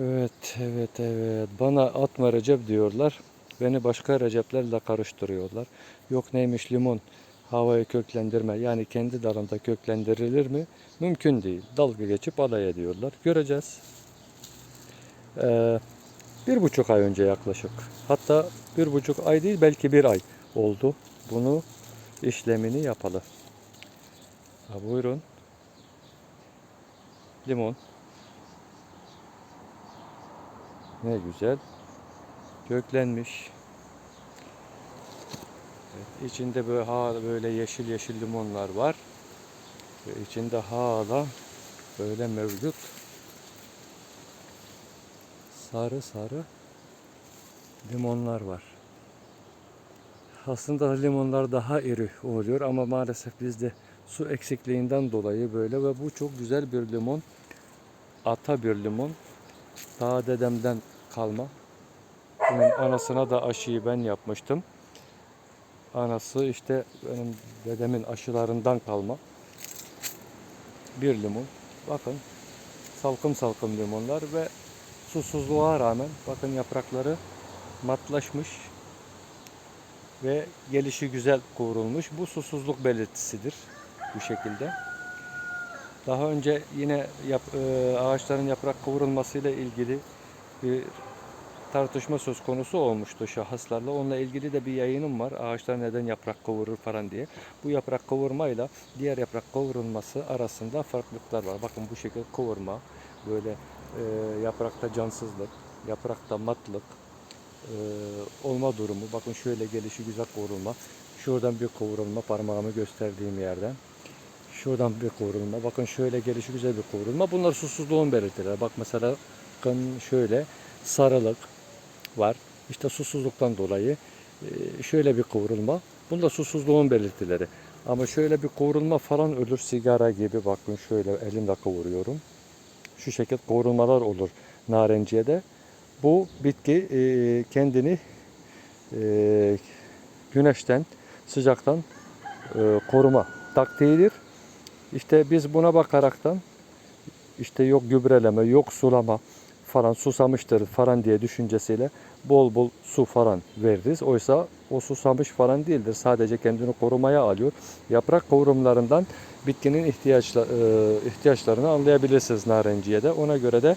Evet, evet, evet. Bana atma Recep diyorlar. Beni başka Receplerle karıştırıyorlar. Yok neymiş limon havayı köklendirme yani kendi dalında köklendirilir mi? Mümkün değil. Dalga geçip alay ediyorlar. Göreceğiz. Ee, bir buçuk ay önce yaklaşık. Hatta bir buçuk ay değil belki bir ay oldu. Bunu işlemini yapalı. Ha, buyurun. Limon. Ne güzel. Köklenmiş. Evet, içinde böyle hala böyle yeşil yeşil limonlar var. Ve içinde hala böyle mevcut sarı sarı limonlar var. Aslında limonlar daha iri oluyor ama maalesef bizde su eksikliğinden dolayı böyle ve bu çok güzel bir limon. Ata bir limon. Daha dedemden kalma. Bunun anasına da aşıyı ben yapmıştım. Anası işte benim dedemin aşılarından kalma. Bir limon. Bakın salkım salkım limonlar ve susuzluğa rağmen bakın yaprakları matlaşmış ve gelişi güzel kıvrılmış. Bu susuzluk belirtisidir bu şekilde. Daha önce yine yap, e, ağaçların yaprak kıvrılmasıyla ilgili bir tartışma söz konusu olmuştu şahıslarla. Onunla ilgili de bir yayınım var. Ağaçlar neden yaprak kıvırır falan diye. Bu yaprak kıvırmayla diğer yaprak kıvrılması arasında farklılıklar var. Bakın bu şekilde kıvırma, böyle e, yaprakta cansızlık, yaprakta matlık e, olma durumu. Bakın şöyle gelişi güzel kıvrılma. Şuradan bir kıvrılma parmağımı gösterdiğim yerden. Şuradan bir kıvrılma. Bakın şöyle gelişi güzel bir kıvrılma. Bunlar susuzluğun belirtileri. Bak mesela bakın şöyle sarılık var. İşte susuzluktan dolayı e, şöyle bir kıvrılma. Bunda susuzluğun belirtileri. Ama şöyle bir kıvrılma falan ölür sigara gibi. Bakın şöyle elimle kıvırıyorum. Şu şekilde kıvrılmalar olur narenciyede. Bu bitki e, kendini e, güneşten, sıcaktan koruma taktiğidir. İşte biz buna bakaraktan işte yok gübreleme, yok sulama falan susamıştır falan diye düşüncesiyle bol bol su falan veririz. Oysa o susamış falan değildir. Sadece kendini korumaya alıyor. Yaprak kıvrımlarından bitkinin ihtiyaçla, e, ihtiyaçlarını anlayabilirsiniz narenciyede. Ona göre de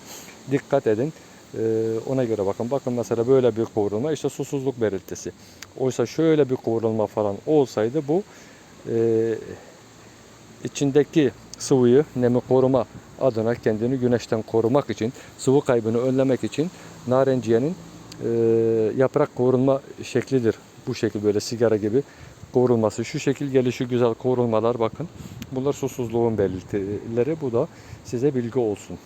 dikkat edin. E, ona göre bakın. Bakın mesela böyle bir kıvrılma işte susuzluk belirtisi. Oysa şöyle bir kıvrılma falan olsaydı bu e, içindeki sıvıyı nemi koruma adına kendini güneşten korumak için sıvı kaybını önlemek için narenciyenin e, yaprak kıvrılma şeklidir. Bu şekil böyle sigara gibi kıvrılması. Şu şekil gelişi güzel kıvrılmalar bakın. Bunlar susuzluğun belirtileri. Bu da size bilgi olsun.